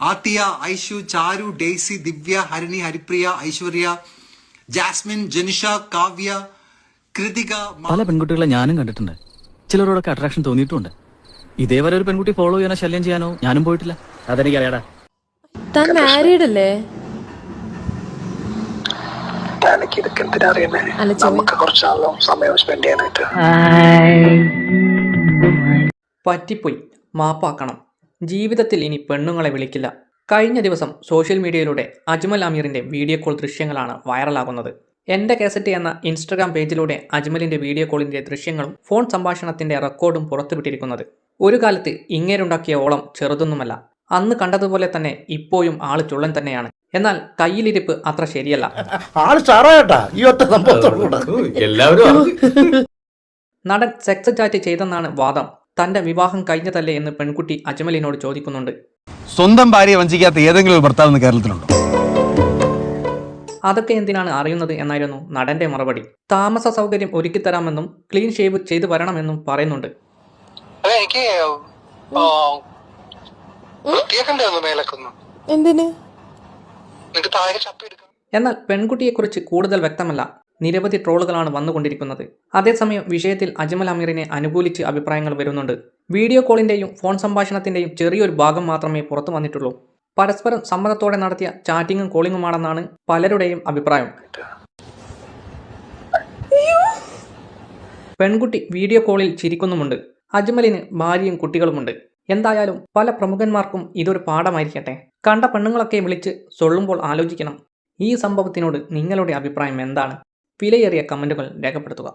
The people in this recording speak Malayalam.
ആത്തിയ ഐഷു ചാരു ഡെയ്സി ദിവ്യ ഹരിണി ഹരിപ്രിയ ഐശ്വര്യ ജാസ്മിൻ ജനിഷ കാവ്യ കൃതിക പല പെൺകുട്ടികളെ ഞാനും കണ്ടിട്ടുണ്ട്. ചിലരോടൊക്കെ അട്രാക്ഷൻ തോന്നിയിട്ടുണ്ട് ഇതേവരെ ഒരു പെൺകുട്ടി ഫോളോ ചെയ്യാനോ ശല്യം ചെയ്യാനോ ഞാനും പോയിട്ടില്ല. അതെനിക്കറിയാടാ. താൻ മാരീഡ് അല്ലേ? എന്തിനാ നമുക്ക് കുറച്ചാളും സമയം സ്പെൻഡ് ചെയ്യാനായിട്ട്. പറ്റിപ്പോയി. മാപ്പാക്കണം. ജീവിതത്തിൽ ഇനി പെണ്ണുങ്ങളെ വിളിക്കില്ല. കഴിഞ്ഞ ദിവസം സോഷ്യൽ മീഡിയയിലൂടെ അജ്മൽ അമീറിന്റെ വീഡിയോ കോൾ ദൃശ്യങ്ങളാണ് വൈറലാകുന്നത്. എന്റെ കാസറ്റ് എന്ന ഇൻസ്റ്റഗ്രാം പേജിലൂടെ അജ്മലിന്റെ വീഡിയോ കോളിന്റെ ദൃശ്യങ്ങളും ഫോൺ സംഭാഷണത്തിന്റെ റെക്കോർഡും പുറത്തുവിട്ടിരിക്കുന്നത്. ഒരു കാലത്ത് ഇങ്ങേരുണ്ടാക്കിയ ഓളം ചെറുതൊന്നുമല്ല. അന്ന് കണ്ടതുപോലെ തന്നെ ഇപ്പോഴും ആൾ ചുള്ളൻ തന്നെയാണ്. എന്നാൽ കയ്യിലിരിപ്പ് അത്ര ശരിയല്ല. എല്ലാവരും നടൻ സെക്സ് ചാറ്റ് ചെയ്തെന്നാണ് വാദം. തന്റെ വിവാഹം കഴിഞ്ഞതല്ലേ എന്ന് പെൺകുട്ടി അജ്മലിനോട് ചോദിക്കുന്നുണ്ട്. സ്വന്തം ഭാര്യയെ വഞ്ചിക്കാത്ത ഏതെങ്കിലും ഒരു ഭർത്താവ് കേരളത്തിലുണ്ടോ? അതൊക്കെ എന്തിനാണ് അറിയുന്നത് എന്നായിരുന്നു നടന്റെ മറുപടി. താമസ സൗകര്യം ഒരുക്കിത്തരാമെന്നും ക്ലീൻ ഷേവ് ചെയ്തു വരണമെന്നും പറയുന്നുണ്ട്. എന്നാൽ എനിക്ക് എന്തിന്? എടുക്കണം എന്നാൽ പെൺകുട്ടിയെക്കുറിച്ച് കൂടുതൽ വ്യക്തമല്ല. നിരവധി ട്രോളുകളാണ് വന്നുകൊണ്ടിരിക്കുന്നത്. അതേസമയം വിഷയത്തിൽ അജ്മൽ അമീറിനെ അനുകൂലിച്ച് അഭിപ്രായങ്ങൾ വരുന്നുണ്ട്. വീഡിയോ കോളിന്റെയും ഫോൺ സംഭാഷണത്തിന്റെയും ചെറിയൊരു ഭാഗം മാത്രമേ പുറത്തു വന്നിട്ടുള്ളൂ. പരസ്പരം സമ്മതത്തോടെ നടത്തിയ ചാറ്റിങ്ങും കോളിങ്ങുമാണെന്നാണ് പലരുടെയും അഭിപ്രായം. പെൺകുട്ടി വീഡിയോ കോളിൽ ചിരിക്കുന്നുമുണ്ട്. അജ്മലിന് ഭാര്യയും കുട്ടികളുമുണ്ട്. എന്തായാലും പല പ്രമുഖന്മാർക്കും ഇതൊരു പാഠമായിരിക്കട്ടെ. കണ്ട പെണ്ണുങ്ങളൊക്കെ വിളിച്ച് സൊള്ളുമ്പോൾ ആലോചിക്കണം. ഈ സംഭവത്തിനോട് നിങ്ങളുടെ അഭിപ്രായം എന്താണ്? വിലയേറിയ കമന്റുകൾ രേഖപ്പെടുത്തുക.